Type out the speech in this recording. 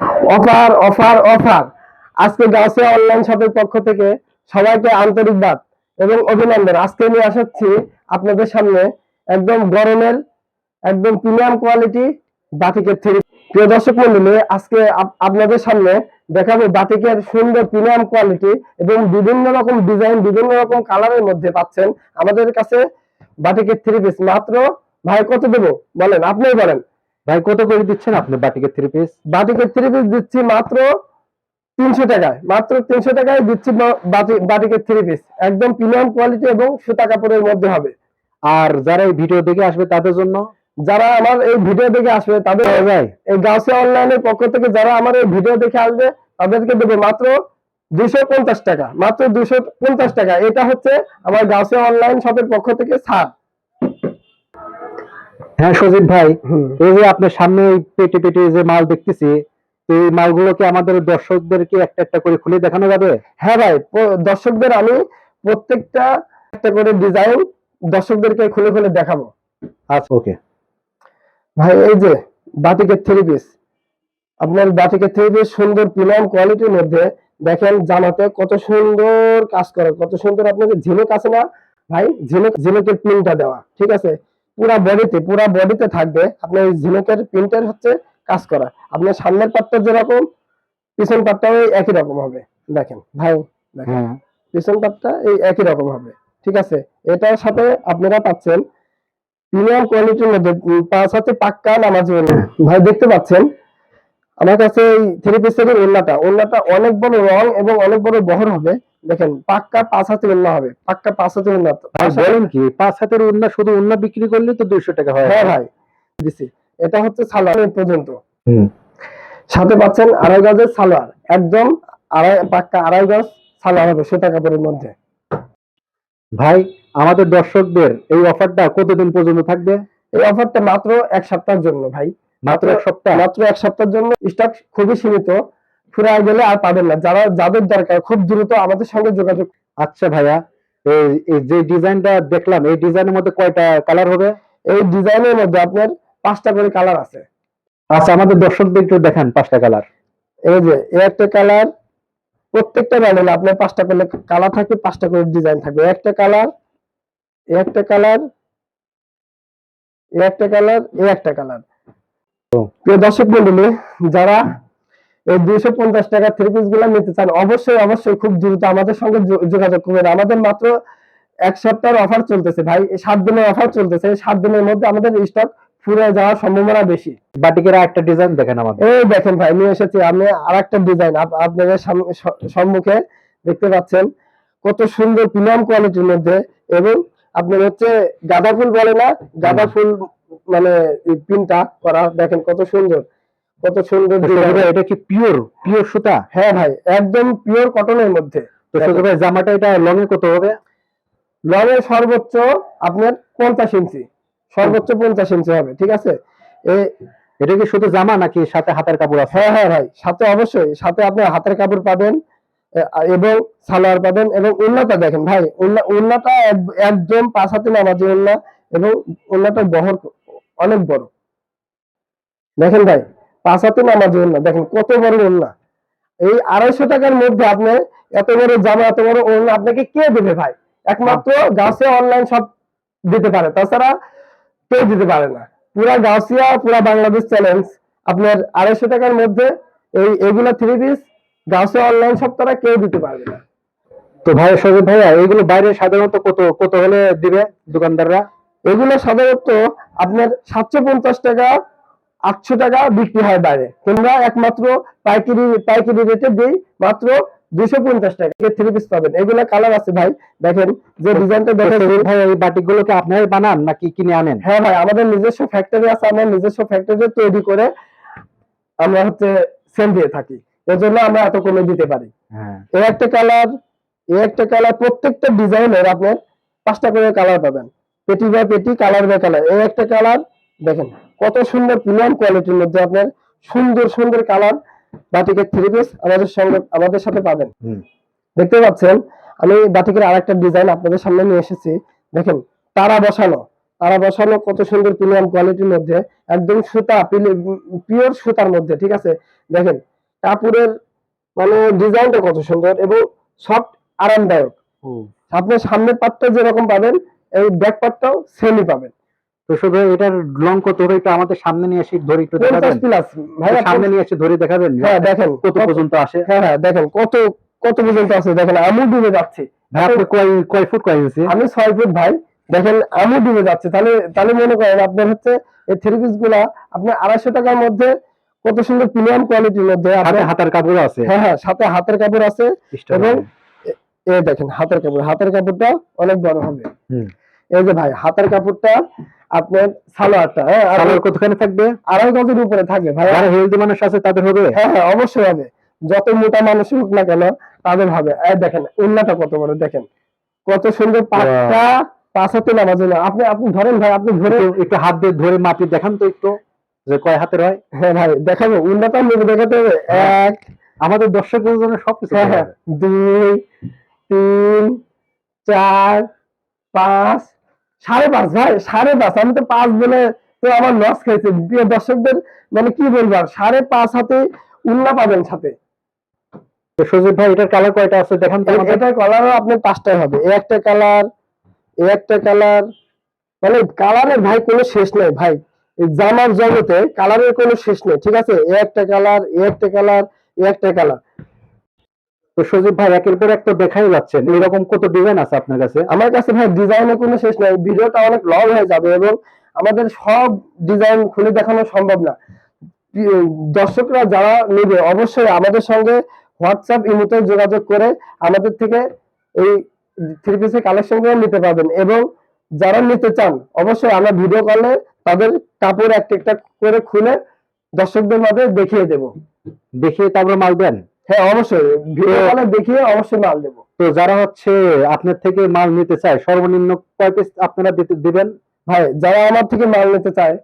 Offer offer offer. আজকে গাছে online শপের পক্ষ থেকে সবাইকে আন্তরিকবাদ এবং অভিনন্দন। আজকে নিয়ে আসাচ্ছি আপনাদের সামনে একদম গরমের, একদম প্রিমিয়াম কোয়ালিটি বাতিকের থ্রি প্রিয় দর্শক মন্ডলী, আজকে আপ- আপনাদের সামনে দেখাবো বাতিকের সুন্দর প্রিমিয়াম কোয়ালিটি এবং বিভিন্ন রকম ডিজাইন, বিভিন্ন রকম কালারের মধ্যে পাচ্ছেন আমাদের কাছে বাটিকের থ্রি পিস। মাত্র ভাই, কত দেবো? বলেন, আপনিই বলেন। ভাই কত করে দিচ্ছেন আপনি বাটিকের থ্রি পিস বাটিকের থ্রি পিস দিচ্ছি মাত্র তিনশো টাকায়। মাত্র তিনশো টাকায় দিচ্ছি বাটিকের থ্রি পিস একদম প্রিমিয়াম কোয়ালিটি এবং সুতা কাপড়ের মধ্যে হবে। আর যারা এই ভিডিও দেখে আসবে তাদের জন্য? যারা আমার এই ভিডিও দেখে আসবে তাদের যায় এই গাছে অনলাইনের পক্ষ থেকে যারা আমার এই ভিডিও দেখে আসবে তাদেরকে দেবে মাত্র দুশো পঞ্চাশ টাকা। মাত্র দুশো পঞ্চাশ টাকা। এটা হচ্ছে আমার গাছে অনলাইন শপের পক্ষ থেকে ছাড়। হ্যাঁ সজিব ভাই এই যে আপনার সামনে পেটে পেটে যে মাল দেখতেছি এই মালগুলোকে আমাদের দর্শকদেরকে একটা একটা করে খুলে দেখানো যাবে? হ্যাঁ ভাই দর্শকদের আমি প্রত্যেকটা একটা করে ডিজাইন দর্শকদেরকে খুলে খুলে দেখাবো। আচ্ছা ওকে। ভাই এই যে বাটিকের থ্রি পিস আপনার বাটিকের থ্রি পিস সুন্দর প্রিমিয়াম কোয়ালিটির মধ্যে দেখেন জামাতে কত সুন্দর কাজ করে কত সুন্দর আপনাকে ঝিনুক আছে না? ভাই ঝিনুক ঝিনুকের প্রিন্টটা দেওয়া ঠিক আছে? পুরা বডিতে পুরা বডিতে থাকবে। আপনার এই ঝিনুকের প্রিন্টের হচ্ছে কাজ করা। আপনার সামনের পাটটা যেরকম পিছন পাটটাও একই রকম হবে। দেখেন ভাই দেখেন। হ্যাঁ। পিছন পাটটা এই একই রকম হবে। ঠিক আছে? এটার সাথে আপনারা পাচ্ছেন প্রিমিয়াম কোয়ালিটির মধ্যে পাঁচ হাতে পাক্কা নামাজ ভাই দেখতে পাচ্ছেন? আমার কাছে এই থ্রি পিসের ওন্নাটা ওন্নাটা অনেক বড় রং এবং অনেক বড় বহর হবে। দেখেন পাক্কা পাঁচ হাতে ওন্না হবে। পাক্কা পাঁচ হাতে ওন্না ভাই বলেন কি পাঁচ হাতের উন্না শুধু উন্না বিক্রি করলে তো দুইশো টাকা হয়। হ্যাঁ ভাই দিছি। এটা হচ্ছে সালোয়ার পর্যন্ত। সাথে পাচ্ছেন আড়াই গজের সালোয়ার। একদম আড়াই পাক্কা আড়াই গজ সালোয়ার হবে সুতা কাপড়ের মধ্যে। ভাই আমাদের দর্শকদের এই অফারটা কতদিন পর্যন্ত থাকবে? এই অফারটা মাত্র এক সপ্তাহের জন্য ভাই। মাত্র এক সপ্তাহ? মাত্র এক সপ্তাহের জন্য। স্টক খুবই সীমিত। ফুরায় গেলে আর পাবেন না। যারা যাদের দরকার খুব দ্রুত আমাদের সঙ্গে যোগাযোগ আচ্ছা ভাইয়া যে ডিজাইনটা দেখলাম এই ডিজাইনের মধ্যে কয়টা কালার হবে? এই ডিজাইনের মধ্যে আপনার পাঁচটা করে কালার আছে। আচ্ছা আমাদের দর্শকদের একটু দেখান পাঁচটা কালার এই যে এই একটা কালার প্রত্যেকটা ব্যান্ডেলে আপনার পাঁচটা করে কালার থাকবে পাঁচটা করে ডিজাইন থাকবে। একটা কালার এই একটা কালার এই একটা কালার এই একটা কালার প্রিয় দর্শক মন্ডলী যারা এই দুইশো পঞ্চাশ টাকা থ্রি পিসগুলো নিতে চান অবশ্যই অবশ্যই খুব দ্রুত আমাদের সঙ্গে যোগাযোগ করবেন। আমাদের মাত্র এক সপ্তাহের অফার চলতেছে ভাই সাত দিনের অফার চলতেছে সাত দিনের মধ্যে আমাদের স্টক ফুরে যাওয়ার সম্ভাবনা বেশি। বাটিকের একটা ডিজাইন দেখেন আমাদের। এই দেখেন ভাই নিয়ে এসেছি আমি আর একটা ডিজাইন আপনাদের সম্মুখে দেখতে পাচ্ছেন কত সুন্দর প্রিমিয়াম কোয়ালিটির মধ্যে এবং আপনার হচ্ছে গাঁদা ফুল বলে না গাঁদা ফুল মানে পিনটা করা দেখেন কত সুন্দর। কত সুন্দর ভাই, এটা কি পিওর পিওর সুতা? হ্যাঁ ভাই একদম পিওর কটনের মধ্যে। তো সজীব ভাই জামাটা এটা লং এ কত হবে? লংয়ের সর্বোচ্চ আপনার পঞ্চাশ ইঞ্চি। সর্বোচ্চ পঞ্চাশ ইঞ্চি হবে ঠিক আছে? এটা কি শুধু জামা নাকি সাথে হাতের কাপড় আছে? হ্যাঁ হ্যাঁ ভাই সাথে অবশ্যই সাথে আপনি হাতের কাপড় পাবেন এবং সালোয়ার পাবেন এবং উন্নাটা দেখেন ভাই এক- একদম পাঁচ হাতে নামাজি উন্না এবং উন্নাটা বহর অনেক বড়। দেখেন ভাই পাঁচ হাতে নামাজি উন্না দেখেন কত বড় উন্না এই আড়াইশো টাকার মধ্যে আপনি এত বড় জামা এত বড় উন্না আপনাকে কে দেবে ভাই? একমাত্র গাছে অনলাইন সব দিতে পারে। তাছাড়া কেউ দিতে পারে না। পুরা গাছিয়া পুরা বাংলাদেশ চ্যালেঞ্জ আপনার আড়াইশো টাকার মধ্যে এই এগুলা থ্রি পিস গাছে অনলাইন সব তারা কেউ দিতে পারবে না। তো ভাই সজীব ভাইয়া এগুলো বাইরে সাধারণত কত কত হলে দিবে দোকানদাররা? এগুলো সাধারণত আপনার সাতশো পঞ্চাশ টাকা আটশো টাকা বিক্রি হয় বাইরে। তোমরা একমাত্র পাইকারি পাইকারি রেটে দিই মাত্র দুশো পঞ্চাশ টাকা। থ্রি পিস পাবেন এগুলা কালার আছে ভাই। দেখেন যে ডিজাইনটা দেখেন। ভাই এই বাটিকগুলোকে আপনারাই বানান নাকি কিনে আনেন? হ্যাঁ ভাই আমাদের নিজস্ব ফ্যাক্টরি আছে আমরা নিজস্ব ফ্যাক্টরি তৈরি করে আমরা হচ্ছে সেল দিয়ে থাকি। এর জন্য আমরা এত কমে দিতে পারি। হ্যাঁ। এই একটা কালার এই একটা কালার প্রত্যেকটা ডিজাইনের আপনার পাঁচটা করে কালার পাবেন। পেটি বাই পেটি কালার বাই কালার এই একটা কালার দেখেন। কত সুন্দর প্রিমিয়াম কোয়ালিটির মধ্যে আপনার সুন্দর সুন্দর কালার বাটিকের থ্রি পিস আমাদের সঙ্গে আমাদের সাথে পাবেন। দেখতে পাচ্ছেন? আমি বাটিকের আরেকটা ডিজাইন আপনাদের সামনে নিয়ে এসেছি। দেখেন তারা বসানো তারা বসানো কত সুন্দর প্রিমিয়াম কোয়ালিটির মধ্যে একদম সুতা পিওর সুতার মধ্যে ঠিক আছে? দেখেন কাপড়ের মানে ডিজাইনটা কত সুন্দর এবং সফট আরামদায়ক। আপনার সামনের পাটটা যেরকম পাবেন এই ব্যাক পাটটাও সেমই পাবেন। শুধু এটার লং কত হবে আমাদের সামনে নিয়ে এসে ধরে একটু দেখাবেন। সামনে নিয়ে এসে ধরে দেখাবেন। হ্যাঁ দেখেন। কত পর্যন্ত আসে। হ্যাঁ হ্যাঁ দেখেন কত কত পর্যন্ত আছে দেখেন আমু ডুবে যাচ্ছে। ভাই আপনি কয় কয় ফুট কয় আমি ছয় ফুট ভাই। দেখেন আমু ডুবে যাচ্ছে। তাহলে তাহলে মনে করেন আপনার হচ্ছে এই থ্রি পিসগুলা আপনার আড়াইশো টাকার মধ্যে কত সুন্দর প্রিমিয়াম কোয়ালিটির মধ্যে হাতে হাতার কাপড় আছে। হ্যাঁ হ্যাঁ সাথে হাতের কাপড় আছে। এবং। এ দেখেন হাতের কাপড়। হাতের কাপড়টা অনেক বড় হবে। এই যে ভাই হাতের কাপড়টা আপনার সালোয়ারটা হ্যাঁ কতখানি থাকবে? আড়াই গজের উপরে থাকবে ভাই। যারা হেলদি মানুষ আছে তাদের হবে? হ্যাঁ হ্যাঁ অবশ্যই হবে। যত মোটা মানুষ হোক না কেন তাদের হবে। এই দেখেন উন্নাটা কত বড় দেখেন। কত সুন্দর পাটটা পাশাতে নামার জন্য আপনি আপনি ধরেন ভাই আপনি ধরে একটু- হাত দিয়ে ধরে মাপি দেখান তো একটু যে কয় হাতের হয়। হ্যাঁ ভাই দেখাবো। উন্নাটা নেবে দেখাতে হবে। এক আমাদের দর্শকদের জন্য সবকিছু হ্যাঁ হ্যাঁ। দুই তিন চার পাঁচ সাড়ে পাঁচ ভাই সাড়ে পাঁচ। আমি তো পাঁচ বলে তো আমার লস খাইছে প্রিয় দর্শকদের মানে কি বলব আর? সাড়ে পাঁচ হাতে উল্লা পাবেন সাথে। তো সজীব ভাই এটার কালার কয়টা আছে? দেখান তো এটার কালারও আপনার পাঁচটাই হবে। এ একটা কালার এ একটা কালার মানে কালারের ভাই কোনো শেষ নেই ভাই। জামার জগতে কালারের কোনো শেষ নেই ঠিক আছে? এ একটা কালার এ একটা কালার এ একটা কালার তো সজীব ভাই একের পর এক তো দেখাই যাচ্ছেন। এরকম কত ডিজাইন আছে আপনার কাছে? আমার কাছে ভাই ডিজাইনের কোনো শেষ নেই। ভিডিওটা অনেক লং হয়ে যাবে এবং আমাদের সব ডিজাইন খুলে দেখানো সম্ভব না। দর্শকরা যারা নেবে অবশ্যই আমাদের সঙ্গে হোয়াটসঅ্যাপ ইমোতে যোগাযোগ করে আমাদের থেকে এই থ্রি পিসের কালেকশনগুলো নিতে পারবেন। এবং যারা নিতে চান অবশ্যই আমরা ভিডিও কলে তাদের কাপড় একটা একটা করে খুলে দর্শকদের মাঝে দেখিয়ে দেব। দেখিয়ে তারপরে মাল দেন। হ্যাঁ অবশ্যই। ভিডিও কলে দেখিয়ে অবশ্যই মাল দেবো। তো যারা হচ্ছে আপনার থেকে মাল নিতে চায় সর্বনিম্ন কয় পিস আপনারা দিবেন? ভাই যারা আমার থেকে মাল নিতে চায়